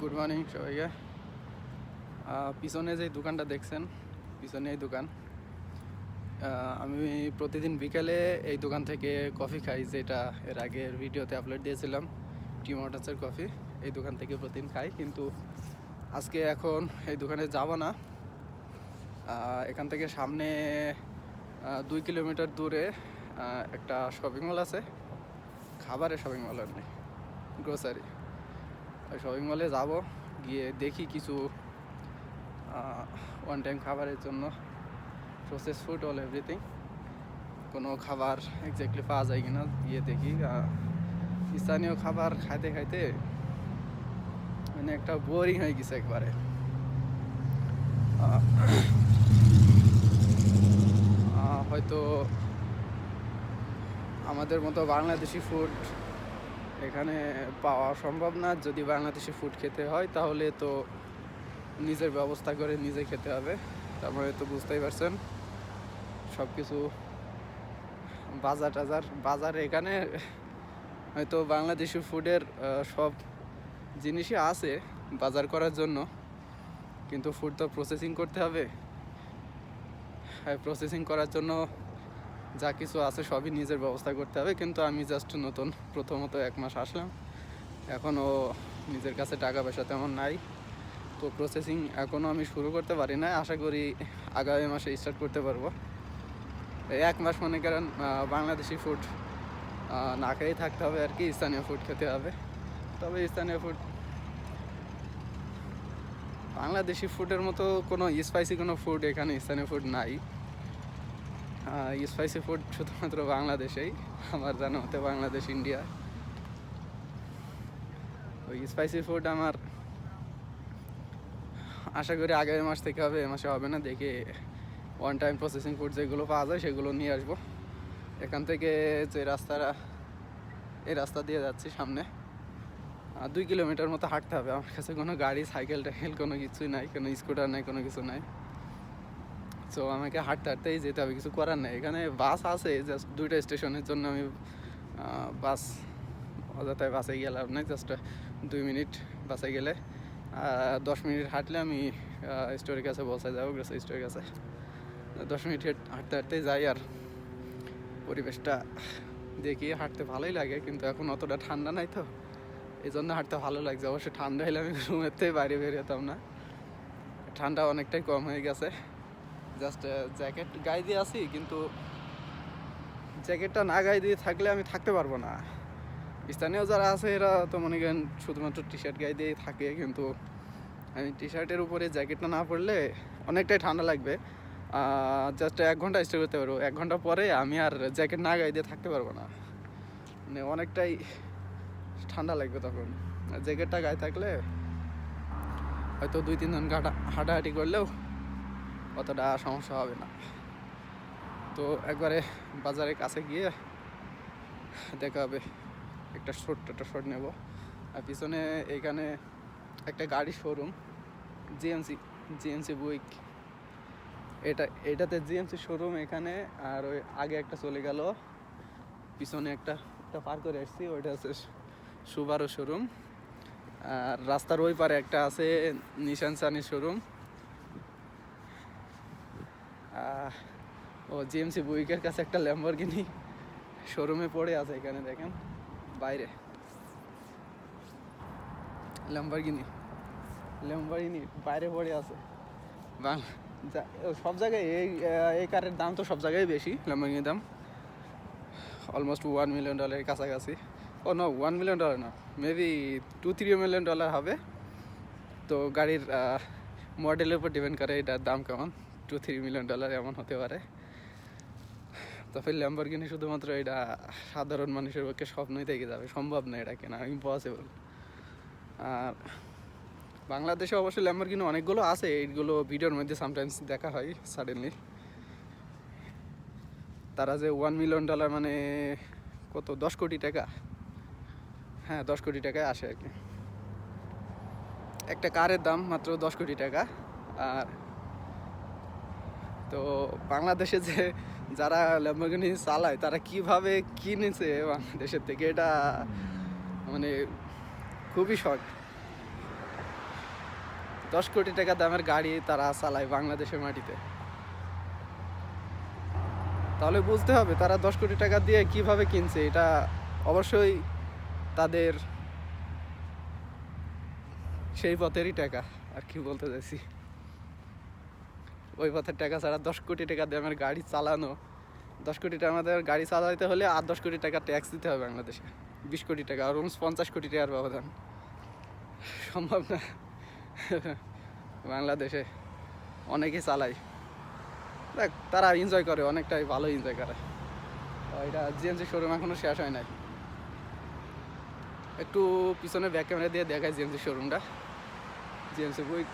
Good morning সবাইকে। পিছনে যে দোকানটা দেখছেন পিছনে এই দোকান আমি প্রতিদিন বিকালে এই দোকান থেকে কফি খাই, যেটা এর আগের ভিডিওতে আপলোড দিয়েছিলাম টিমোটাসের কফি এই দোকান থেকে প্রতিদিন খাই, কিন্তু আজকে এখন এই দোকানে যাব না। এখান থেকে সামনে দুই কিলোমিটার দূরে একটা শপিং মল আছে। খাবারের শপিং মল আর নেই গ্রোসারি শপিং মলে যাব, গিয়ে দেখি কিছু ওয়ান টাইম খাবারের জন্য। প্রসেস ফুড অল এভরিথিং কোনো খাবার এক্স্যাক্টলি পাওয়া যায় কিনা, গিয়ে দেখি। স্থানীয় খাবার খাইতে খাইতে মানে একটা বোরিং হয়ে গেছে একবারে। হয়তো আমাদের মতো বাংলাদেশি ফুড এখানে পাওয়া সম্ভব না। যদি বাংলাদেশি ফুড খেতে হয়, তাহলে তো নিজের ব্যবস্থা করে নিজে খেতে হবে। তারপরে তো বুঝতেই পারছেন সব কিছু বাজার টাজার বাজার এখানে হয়তো বাংলাদেশি ফুডের সব জিনিসই আছে বাজার করার জন্য। কিন্তু ফুড তো প্রসেসিং করতে হবে। প্রসেসিং করার জন্য যা কিছু আছে সবই নিজের ব্যবস্থা করতে হবে, কিন্তু আমি জাস্ট নতুন, প্রথমত এক মাস আসলাম। এখনও নিজের কাছে টাকা পয়সা তেমন নাই। তো প্রসেসিং এখনও আমি শুরু করতে পারি না আশা করি আগামী মাসে স্টার্ট করতে পারব। এই এক মাস মনে করেন বাংলাদেশি ফুড না খেয়েই থাকতে হবে আর কি, স্থানীয় ফুড খেতে হবে। তবে স্থানীয় ফুড বাংলাদেশি ফুডের মতো কোনো স্পাইসি কোনো ফুড এখানে স্থানীয় ফুড নাই। স্পাইসি ফুড শুধুমাত্র বাংলাদেশেই। আমার জানা মতে বাংলাদেশ ইন্ডিয়া ওই স্পাইসি ফুড আমার আশা করি আগামী মাস থেকে হবে, এ মাসে হবে না, দেখে ওয়ান টাইম প্রসেসিং ফুড যেগুলো পাওয়া যায় সেগুলো নিয়ে আসব। এখান থেকে যে রাস্তাটা, এই রাস্তা দিয়ে যাচ্ছি সামনে। দুই কিলোমিটার মতো হাঁটতে হবে, আমার কাছে কোনো গাড়ি, সাইকেল টাইকেল কোনো কিছুই নাই, কোনো স্কুটার নাই, কোনো কিছু নাই। সো আমাকে হাঁটতে হাঁটতেই যেতে হবে, কিছু করার নেই। এখানে বাস আছে জাস্ট দুইটা স্টেশনের জন্য আমি বাস, অযথায় বাসে গেলাম না জাস্ট দুই মিনিট বাসে গেলে। দশ মিনিট হাঁটলে আমি স্টোরের কাছে বসে যাব গ্রোসারি স্টোরের কাছে। দশ মিনিট হেঁট- হাঁটতে হাঁটতেই যাই আর পরিবেশটা দেখি, হাঁটতে ভালোই লাগে, কিন্তু এখন অতটা ঠান্ডা নাই তো। এই জন্য হাঁটতে ভালো লাগছে। অবশ্য ঠান্ডা হলে আমি রুমের থেকে বাইরে বেরোতাম না। ঠান্ডা অনেকটাই কম হয়ে গেছে। জাস্ট জ্যাকেট গায়ে দিয়ে আছি, কিন্তু জ্যাকেটটা না গায়ে দিয়ে থাকলে আমি থাকতে পারব না। স্থানীয় যারা আছে, এরা তো মনে করেন শুধুমাত্র টি শার্ট গায়ে দিয়ে থাকে, কিন্তু আমি টি শার্টের উপরে জ্যাকেটটা না পরলে অনেকটাই ঠান্ডা লাগবে। জাস্ট এক ঘণ্টা স্টে করতে পারব। এক ঘণ্টা পরে আমি আর জ্যাকেট না গায়ে দিয়ে থাকতে পারব না। মানে অনেকটাই ঠান্ডা লাগবে তখন। জ্যাকেটটা গায়ে থাকলে হয়তো দুই তিনজন ঘাটা হাঁটাহাঁটি করলেও অতটা সমস্যা হবে না। তো একবারে বাজারের কাছে গিয়ে দেখা হবে। একটা ছোট্ট একটা শট নেব। আর পিছনে এখানে একটা গাড়ি শোরুম জিএমসি জিএমসি বুইক এটা, এটাতে জিএমসি শোরুম এখানে, আর ওই আগে একটা চলে গেল। পিছনে একটা একটা পার করে আসছি, ওইটা হচ্ছে সুবারও শোরুম আর রাস্তার ওই পারে একটা আছে নিশান সানি শোরুম ও জিএমসি বুইকের কাছে একটা ল্যাম্বরগিনি শোরুমে পড়ে আছে এখানে দেখেন, বাইরে। ল্যাম্বরগিনি ল্যাম্বরগিনি বাইরে পড়ে আছে। সব জায়গায় এই এই কারের দাম তো সব জায়গায় বেশি ল্যাম্বরগিনির দাম। অলমোস্ট ওয়ান মিলিয়ন ডলারের কাছাকাছি। Oh no one million dollar না maybe two three million dollar হবে। তো গাড়ির মডেলের উপর ডিপেন্ড করে এটার দাম কেমন। টু থ্রি মিলিয়ন ডলার এমন হতে পারে। তবে ল্যাম্বরগিনি শুধুমাত্র এটা সাধারণ মানুষের পক্ষে স্বপ্নই থেকে যাবে, সম্ভব না এটা কেনা ইম্পসিবল আর বাংলাদেশে অবশ্যই ল্যাম্বরগিনি অনেকগুলো আছে, এইগুলো ভিডিওর মধ্যে সামটাইমস দেখা হয় সাডেনলি তারা যে ওয়ান মিলিয়ন ডলার মানে কত, দশ কোটি টাকা? হ্যাঁ দশ কোটি টাকায় আসে আর কি। একটা কারের দাম মাত্র দশ কোটি টাকা, আর তো বাংলাদেশে যে যারা ল্যাম্বরগিনি চালায়, তারা কীভাবে কিনেছে বাংলাদেশের থেকে, এটা মানে খুবই শখ। দশ কোটি টাকা দামের গাড়ি তারা চালায় বাংলাদেশের মাটিতে। তাহলে বুঝতে হবে, তারা দশ কোটি টাকা দিয়ে কীভাবে কিনছে, এটা অবশ্যই তাদের সেই পথেরই টাকা, আর কি বলতে চাইছি। ওই পথের টাকা ছাড়া দশ কোটি টাকা দামের গাড়ি চালানো। দশ কোটি টাকা আমাদের গাড়ি চালাতে হলে আর দশ কোটি টাকা ট্যাক্স দিতে হবে বাংলাদেশে। বিশ কোটি টাকা, আর উনিশ পঞ্চাশ কোটি টাকার ব্যবধান। সম্ভব না। বাংলাদেশে অনেকেই চালায়। দেখ, তারা এনজয় করে, অনেকটাই ভালো এনজয় করে। এটা জিএমসি শোরুম এখনও শেষ হয় নাই। একটু পিছনে ব্যাক ক্যামেরা দিয়ে দেখায় জিএমসি শোরুমটা জিএমসি বুইক